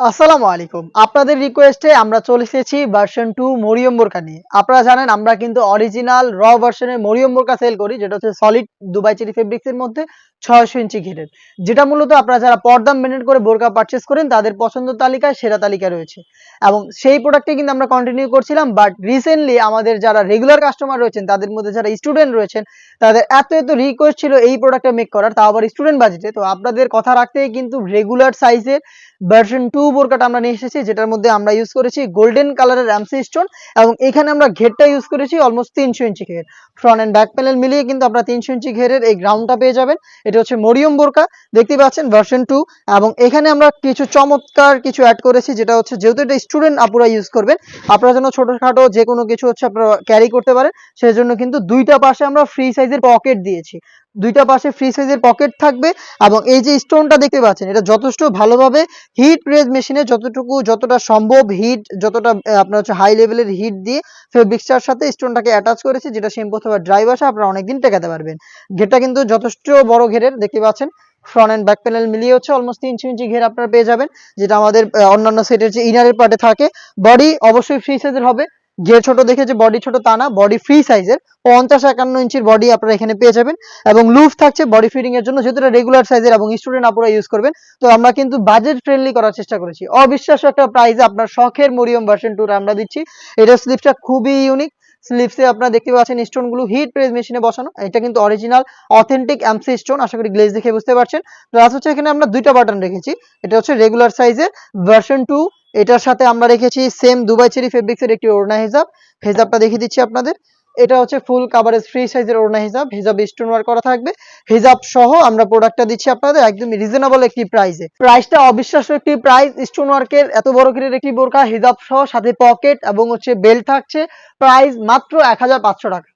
আসসালামু আলাইকুম। আপনাদের রিকোয়েস্টে আমরা চলে এসেছি ভার্সন টু মরিয়ম বোরকা নিয়ে। আপনারা জানেন, আমরা কিন্তু অরিজিনাল র ভার্সনের মরিয়ম বোরকা সেল করি, যেটা হচ্ছে সলিড দুবাই চেরি ফেব্রিক্সের মধ্যে। ছয়শো ইঞ্চি ঘিরের। যেটা মূলত আপনারা যারা পর্দা মেনটেন করে বোরকা পারচেস করেন, তাদের পছন্দ তালিকায় সেরা তালিকা রয়েছে। এবং সেই প্রোডাক্টে কিন্তু আমরা কন্টিনিউ করছিলাম বাট রিসেন্টলি আমাদের যারা রেগুলার কাস্টমার রয়েছেন, তাদের মধ্যে যারা স্টুডেন্ট রয়েছেন, তাদের এত এত রিকোয়েস্ট ছিল এই প্রোডাক্টটা মেক করার, তাও আবার স্টুডেন্ট বাজেটে তো আপনাদের কথা রাখতেই কিন্তু রেগুলার সাইজের ভার্সন টু বোরকাটা আমরা নিয়ে এসেছি, যেটার মধ্যে আমরা ইউজ করেছি গোল্ডেন কালারের অ্যামসি স্টোন এবং এখানে আমরা ঘেরটা ইউজ করেছি অলমোস্ট তিনশো ইঞ্চি ঘের। ফ্রন্ট অ্যান্ড ব্যাক প্যানেল মিলিয়ে কিন্তু আপনারা তিনশো ইঞ্চি ঘেরের এই গ্রাউন্ডটা পেয়ে যাবেন। এটা হচ্ছে মরিয়ম বোরকা, দেখতে পাচ্ছেন ভার্সন টু এবং এখানে আমরা কিছু চমৎকার কিছু অ্যাড করেছি, যেটা হচ্ছে যেহেতু এটা স্টুডেন্ট আপুরা ইউজ করবেন, আপনারা যেন ছোটোখাটো যে কোনো কিছু হচ্ছে আপনারা ক্যারি করতে পারেন সেই জন্য কিন্তু দুইটা পাশে আমরা ফ্রি সাইজের পকেট দিয়েছি। দুইটা পাশে ফ্রি সাইজের পকেট থাকবে এবং এই যে স্টোনটা দেখতে পাচ্ছেন, এটা যথেষ্ট ভালোভাবে হিট প্রেস মেশিনে যতটুকু যতটা সম্ভব হিট যতটা আপনার হচ্ছে হাই লেভেলের হিট দিয়ে ফেব্রিক্সটার সাথে স্টোনটাকে অ্যাটাচ করেছে, যেটা শ্যাম্পু অথবা ড্রাই বাসে আপনারা অনেকদিন টেকাতে পারবেন। ঘেরটা কিন্তু যথেষ্ট বড় ঘেরের, দেখতে পাচ্ছেন ফ্রন্ট অ্যান্ড ব্যাক প্যানেল মিলিয়ে হচ্ছে অলমোস্ট তিনশো ইঞ্চি ঘের আপনারা পেয়ে যাবেন, যেটা আমাদের অন্যান্য সেটের যে ইনারের পার্টে থাকে বডি অবশ্যই ফ্রি সাইজের হবে। ঘের ছোট দেখে যে বডি ছোট তা না বডি ফ্রি সাইজের পঞ্চাশ একান্ন ইঞ্চির বডি আপনারা এখানে পেয়ে যাবেন এবং লুফ থাকছে বডি ফিটিং এর জন্য, যেহেতু রেগুলার সাইজের এবং স্টুডেন্ট আপনারা ইউজ করবেন, তো আমরা কিন্তু বাজেট ফ্রেন্ডলি করার চেষ্টা করেছি। অবিশ্বাস্য একটা প্রাইসে আপনার শখের মরিয়ম ভার্সন টুর আমরা দিচ্ছি। এটার স্লিপটা খুবই ইউনিক স্লিপসে আপনারা দেখতে পাচ্ছেন স্টোনগুলো হিট প্রেস মেশিনে বসানো। এটা কিন্তু অরিজিনাল অথেন্টিক এমসি স্টোন আশা করি গ্লেজ দেখে বুঝতে পারছেন। প্লাস হচ্ছে এখানে আমরা দুইটা বাটন রেখেছি। এটা হচ্ছে রেগুলার সাইজের ভার্সন টু এটার সাথে আমরা রেখেছি সেম দুবাই চেরি ফেব্রিক্সের একটি ওড়না হিসাব হেজাবটা দেখিয়ে দিচ্ছি আপনাদের। এটা হচ্ছে ফুল কাভারেজ ফ্রি সাইজের ওড়না হিসাব হিসাব স্টোন ওয়ার্ক করা থাকবে। হিজাব সহ আমরা প্রোডাক্টটা দিচ্ছি আপনাদের একদম রিজনেবল একটি প্রাইসে প্রাইসটা অবিশ্বাস্য একটি প্রাইস স্টোন ওয়ার্কের এত বড় করে একটি বোরকা হিজাব সহ সাথে পকেট এবং হচ্ছে বেল্ট থাকছে। প্রাইস মাত্র এক হাজার পাঁচশো টাকা।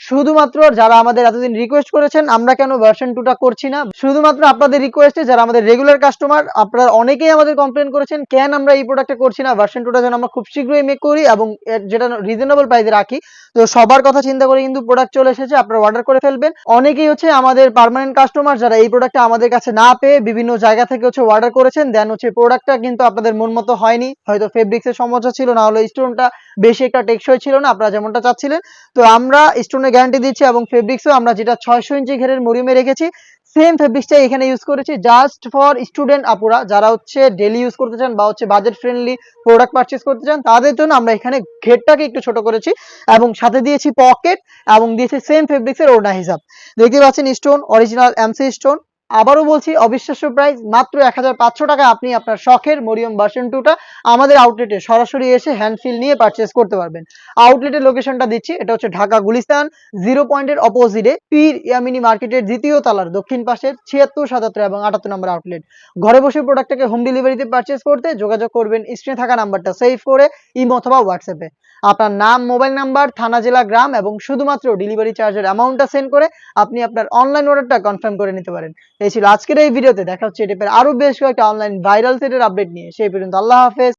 শুধুমাত্র যারা আমাদের এতদিন রিকোয়েস্ট করেছেন, আমরা কেন ভার্সন টুটা করছি না? শুধুমাত্র আপনাদের রিকোয়েস্টে যারা আমাদের রেগুলার কাস্টমার আপনারা অনেকেই আমাদের কমপ্লেন করেছেন, কেন আমরা এই প্রোডাক্টটা করছি না? ভার্সন টুটা যেন আমরা খুব শীঘ্রই মেক করি এবং যেটা রিজনেবল প্রাইসে রাখি। তো সবার কথা চিন্তা করে কিন্তু প্রোডাক্ট চলে এসেছে, আপনারা অর্ডার করে ফেলবেন। অনেকেই হচ্ছে আমাদের পার্মানেন্ট কাস্টমার যারা এই প্রোডাক্টটা আমাদের কাছে না পেয়ে বিভিন্ন জায়গা থেকে হচ্ছে অর্ডার করেছেন দেন হচ্ছে প্রোডাক্টটা কিন্তু আপনাদের মন মতো হয়নি। হয়তো ফেব্রিক্সের সমস্যা ছিল, না হলে স্টোনটা বেশি একটা টেকসই ছিল না, আপনারা যেমনটা চাচ্ছিলেন। তো আমরা স্টোনের গ্যারান্টি দিচ্ছি এবং ফেব্রিক্সও আমরা যেটা ছয়শো ইঞ্চি ঘেরের মরিয়মে রেখেছি সেম ফেব্রিক্সটা এখানে ইউজ করেছি জাস্ট ফর স্টুডেন্ট আপুরা, যারা হচ্ছে ডেলি ইউজ করতে চান বা হচ্ছে বাজেট ফ্রেন্ডলি প্রোডাক্ট পারচেস করতে চান, তাদের জন্য আমরা এখানে ঘেরটাকে একটু ছোট করেছি এবং সাথে দিয়েছি পকেট এবং দিয়েছি সেম ফেব্রিক্সের ওড়না হিসাব। দেখতে পাচ্ছেন স্টোন অরিজিনাল এমসি স্টোন আবারও বলছি, অবিশ্বাস্য প্রাইস মাত্র এক হাজার পাঁচশো টাকা আপনি আপনার শখের মরিয়ম ভার্সন টুটা আমাদের আউটলেটে সরাসরি এসে হ্যান্ডফিল নিয়ে পারচেস করতে পারবেন। আউটলেটের লোকেশনটা দিচ্ছি, এটা হচ্ছে ঢাকা গুলিস্তান জিরো পয়েন্টের অপোজিটে পীর ইয়ামিনী মার্কেটের দ্বিতীয় তলার দক্ষিণ পাশের ছিয়াত্তর, সাতাত্তর এবং আটাত্তর নম্বর আউটলেট ঘরে বসে প্রোডাক্টটাকে হোম ডেলিভারিতে পারচেস করতে যোগাযোগ করবেন, স্ক্রিনে থাকা নাম্বারটা সেভ করে, ইমো অথবা হোয়াটসঅ্যাপে আপনার নাম মোবাইল নাম্বার থানা, জেলা, গ্রাম এবং শুধুমাত্র ডেলিভারি চার্জের অ্যামাউন্টটা সেন্ড করে আপনি আপনার অনলাইন অর্ডারটা কনফার্ম করে নিতে পারেন। এই ছিল আজকের এই ভিডিওতে। দেখা হচ্ছে এটি আরও বেশ কয়েকটা অনলাইন ভাইরাল সেটের আপডেট নিয়ে। সেই পর্যন্ত আল্লাহ হাফেজ।